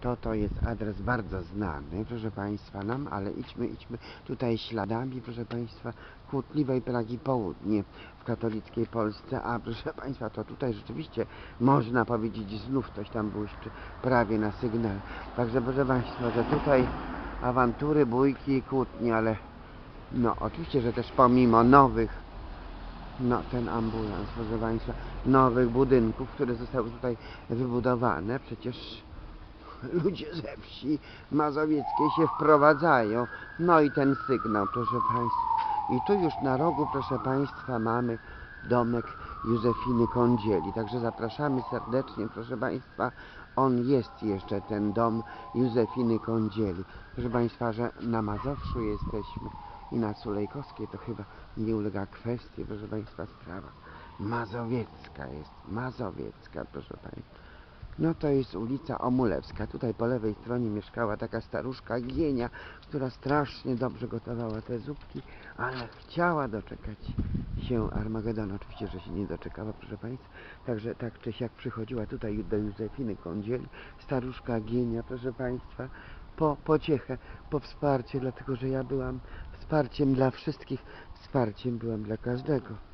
to to jest adres bardzo znany, proszę Państwa, nam, ale idźmy, idźmy tutaj śladami, proszę Państwa, kłótliwej Pragi Południe w katolickiej Polsce, a proszę Państwa, to tutaj rzeczywiście można powiedzieć, znów ktoś tam błyszczy prawie na sygnał. Także proszę Państwa, że tutaj awantury, bójki i kłótnie, ale no oczywiście, że też pomimo nowych no ten ambulans, proszę Państwa, nowych budynków, które zostały tutaj wybudowane, przecież ludzie ze wsi mazowieckiej się wprowadzają. No i ten sygnał, proszę Państwa. I tu już na rogu, proszę Państwa, mamy domek Józefiny Kądzieli. Także zapraszamy serdecznie, proszę Państwa. On jest jeszcze, ten dom Józefiny Kądzieli. Proszę Państwa, że na Mazowszu jesteśmy i na Sulejkowskiej to chyba nie ulega kwestii, proszę Państwa, sprawa mazowiecka jest, mazowiecka, proszę Państwa. No to jest ulica Omulewska. Tutaj po lewej stronie mieszkała taka staruszka Gienia, która strasznie dobrze gotowała te zupki, ale chciała doczekać się Armagedonu. Oczywiście, że się nie doczekała, proszę Państwa. Także tak czy siak przychodziła tutaj do Józefiny Kądzieli, staruszka Gienia, proszę Państwa, po pociechę, po wsparcie, dlatego że ja byłam wsparciem dla wszystkich, wsparciem byłam dla każdego.